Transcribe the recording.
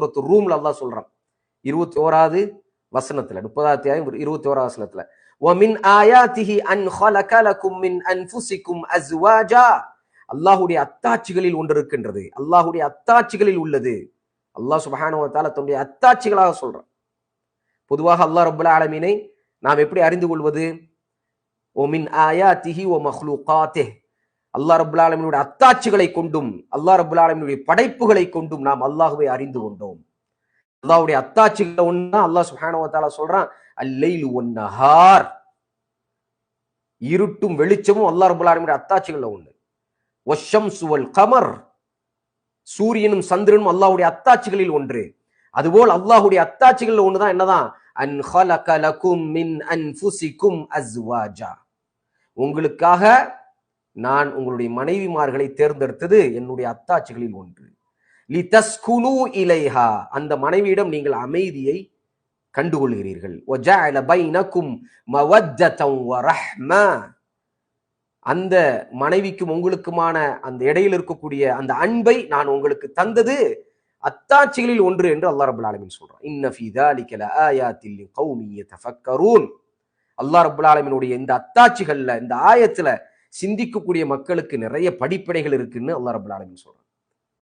சூரத்து ரூம்ல அல்லாஹ் சொல்றான் இருபத்தி ஓராவது வசனத்துல முப்பதாவது அத்தியாயம் இருபத்தி ஓராவது வசனத்துல وَمِنْ آيَاتِهِ أَنْ خَلَقَ لَكُم مِّنْ أَنفُسِكُمْ أَزْوَاجًا அல்லாஹ்வுடைய அத்தாட்சிகளில் ஒன்று இருக்கின்றது அல்லாஹ்வுடைய அத்தாட்சிகளில் உள்ளது அல்லாஹ் சுப்ஹானஹு வ தஆலா தன்னுடைய அத்தாட்சிகளாக சொல்றான் பொதுவாக அல்லாஹ் ரப்பல் ஆலமீனை நாம் எப்படி அறிந்து கொள்வது ஒமின் ஆயாத்திஹி ஒ மஹ்லூகாத்திஹ் அல்லாஹ் அல்லா ரபுல்லாலமினுடைய அத்தாட்சிகளை கொண்டும் அல்லா ரபுல்லாலமினுடைய படைப்புகளை கொண்டும் நாம் அல்லாஹுவை அறிந்து கொண்டோம். அல்லாவுடைய அத்தாட்சிகளை ஒன்னா அல்லாஹ் சுஹானவத்தாலா சொல்றான் அல்லையில் ஒன்னஹார். இருட்டும் வெளிச்சமும் அல்லா ரபுல்லாலமினுடைய அத்தாட்சிகள்ல ஒன்று ஒஷம் சுவல் கமர். சூரியனும் சந்திரனும் அல்லாஹுடைய அத்தாட்சிகளில் ஒன்று. அதுபோல் அல்லாஹுடைய அத்தாட்சிகள்ல ஒண்ணுதான் என்னதான்? அன் மின் அன் அஸ்வாஜா. உங்களுக்காக நான் உங்களுடைய மனைவிமார்களை தேர்ந்தெடுத்தது என்னுடைய அத்தாட்சிகளில் ஒன்று. லிதஸ்குனு இலைஹா. அந்த மனைவியிடம் நீங்கள் அமைதியை கண்டுகொள்கிறீர்கள். அந்த மனைவிக்கும் உங்களுக்குமான அந்த இடையில் இருக்கக்கூடிய அந்த அன்பை நான் உங்களுக்கு தந்தது அத்தாட்சிகளில் ஒன்று என்று அல்லா ரபுல் ஆலமின் சொல்றான். இன்னஃபிதா அல்லாஹ் ரபுல் ஆலமினுடைய இந்த அத்தாட்சிகள்ல இந்த ஆயத்துல சிந்திக்கக்கூடிய மக்களுக்கு நிறைய படிப்படைகள் இருக்குன்னு அல்லா ரபுல் ஆலமின் சொல்றான்.